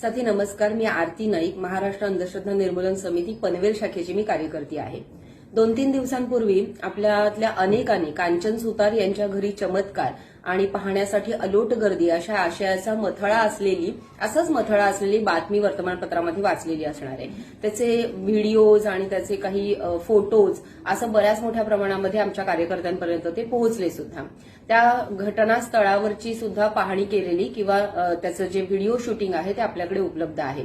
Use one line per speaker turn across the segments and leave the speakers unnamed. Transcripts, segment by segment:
साथी नमस्कार मी आरती नाईक महाराष्ट्र अंधश्रद्धा निर्मूलन समिती पनवेल शाखेची मी कार्यकर्ती आहे. दोन तीन दिवसांपूर्वी आपल्यातल्या अनेकांनी कांचन सुतार यांच्या घरी चमत्कार आणि पाहण्यासाठी अलोट गर्दी अशा आशयाचा मथळा असलेली असंच मथळा असलेली बातमी वर्तमानपत्रामध्ये वाचलेली असणार आहे. त्याचे व्हिडिओज आणि त्याचे काही फोटोज असं बऱ्याच मोठ्या प्रमाणामध्ये आमच्या कार्यकर्त्यांपर्यंत ते पोहोचले सुद्धा. त्या घटनास्थळावरची सुद्धा पाहणी केलेली किंवा त्याचं जे व्हिडिओ शूटिंग आहे ते आपल्याकडे उपलब्ध आहे.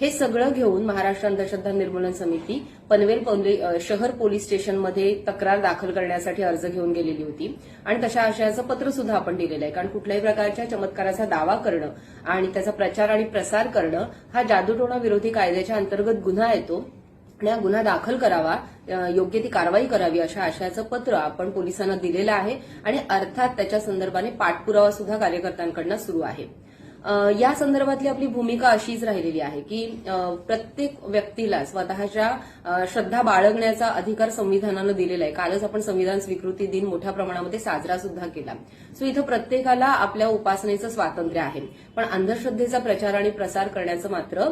हे सगळं घेऊन महाराष्ट्र अंधश्रद्धा निर्मूलन समिती पनवेल शहर पोलीस स्टेशनमध्ये तक्रार दाखल करण्यासाठी अर्ज घेऊन गेलेली होती. आणि तशा आशयाचं पत्र सुद्धा आपण दिलेलं आहे. कारण कुठल्याही प्रकारच्या चमत्काराचा दावा करणं आणि त्याचा प्रचार आणि प्रसार करणं हा जादूटोणा विरोधी कायद्याच्या अंतर्गत गुन्हा येतो. आणि हा गुन्हा दाखल करावा योग्य ती कारवाई करावी अशा आशयाचं पत्र आपण पोलिसांना दिलेलं आहे. आणि अर्थात त्याच्या संदर्भाने पाठपुरावा सुद्धा कार्यकर्त्यांकडनं सुरू आहे. या संदर्भातली आपली भूमिका अशीच राहिलेली आहे की प्रत्येक व्यक्तीला स्वतःच्या श्रद्धा बाळगण्याचा अधिकार संविधानानं दिलेला आहे. कालच आपण संविधान स्वीकृती दिन मोठ्या प्रमाणामध्ये साजरा सुद्धा केला. सो इथं प्रत्येकाला आपल्या उपासनेचं स्वातंत्र्य आहे. पण अंधश्रद्धेचा प्रचार आणि प्रसार करण्याचं मात्र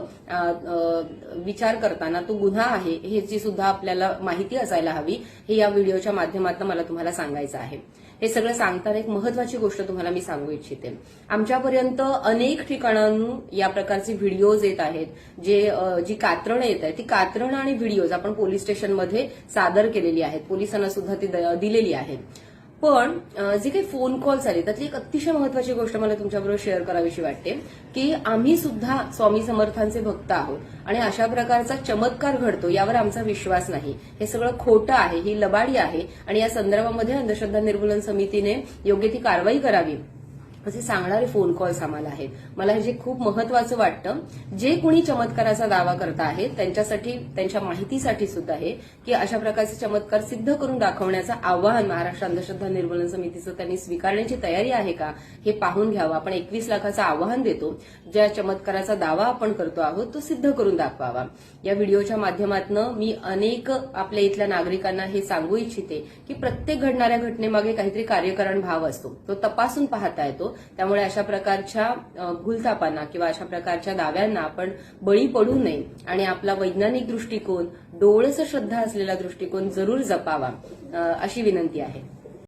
विचार करताना तो गुन्हा आहे ह्याची सुद्धा आपल्याला माहिती असायला हवी. हे या व्हिडिओच्या माध्यमातून मला तुम्हाला सांगायचं आहे. हे सगळं सांगताना एक महत्वाची गोष्ट तुम्हाला मी सांगू इच्छिते. आमच्यापर्यंत अनेक ठिकाणांहून या प्रकारचे व्हिडिओज येत आहेत जे जी कात्रणं येत आहेत ती कात्रणं आणि व्हिडिओज आपण पोलीस स्टेशनमध्ये सादर केलेली आहेत. पोलिसांना सुद्धा ती दिलेली आहेत. पण जे काही फोन कॉल्स आले त्यातली एक अतिशय महत्वाची गोष्ट मला तुमच्याबरोबर शेअर करावीशी वाटते की आम्ही सुद्धा स्वामी समर्थांचे भक्त आहोत आणि अशा प्रकारचा चमत्कार घडतो यावर आमचा विश्वास नाही. हे सगळं खोटं आहे ही लबाडी आहे आणि या संदर्भामध्ये अंधश्रद्धा निर्मूलन समितीने योग्य ती कारवाई करावी. असे सांगणारे फोन कॉल्स आम्हाला आहेत. मला हे जे खूप महत्वाचं वाटतं जे कोणी चमत्काराचा दावा करत आहेत त्यांच्यासाठी त्यांच्या माहितीसाठी सुद्धा आहे की अशा प्रकारचे चमत्कार सिद्ध करून दाखवण्याचं आवाहन महाराष्ट्र अंधश्रद्धा निर्मूलन समितीचं त्यांनी स्वीकारण्याची तयारी आहे का हे पाहून घ्यावं. आपण एकवीस लाखाचं आवाहन देतो. ज्या चमत्काराचा दावा आपण करतो आहोत तो सिद्ध करून दाखवावा. या व्हिडिओच्या माध्यमातून मी अनेक आपल्या इथल्या नागरिकांना हे सांगू इच्छिते की प्रत्येक घडणाऱ्या घटनेमागे काहीतरी कार्यकारण भाव असतो. तो तपासून पाहता येतो. त्यामुळे अशा प्रकारच्या भूलतापांना किंवा अशा प्रकारच्या दाव्यांना आपण बळी पडू नये आणि आपला वैज्ञानिक दृष्टिकोन डोळस श्रद्धा असलेला दृष्टिकोन जरूर जपावा अशी विनंती आहे.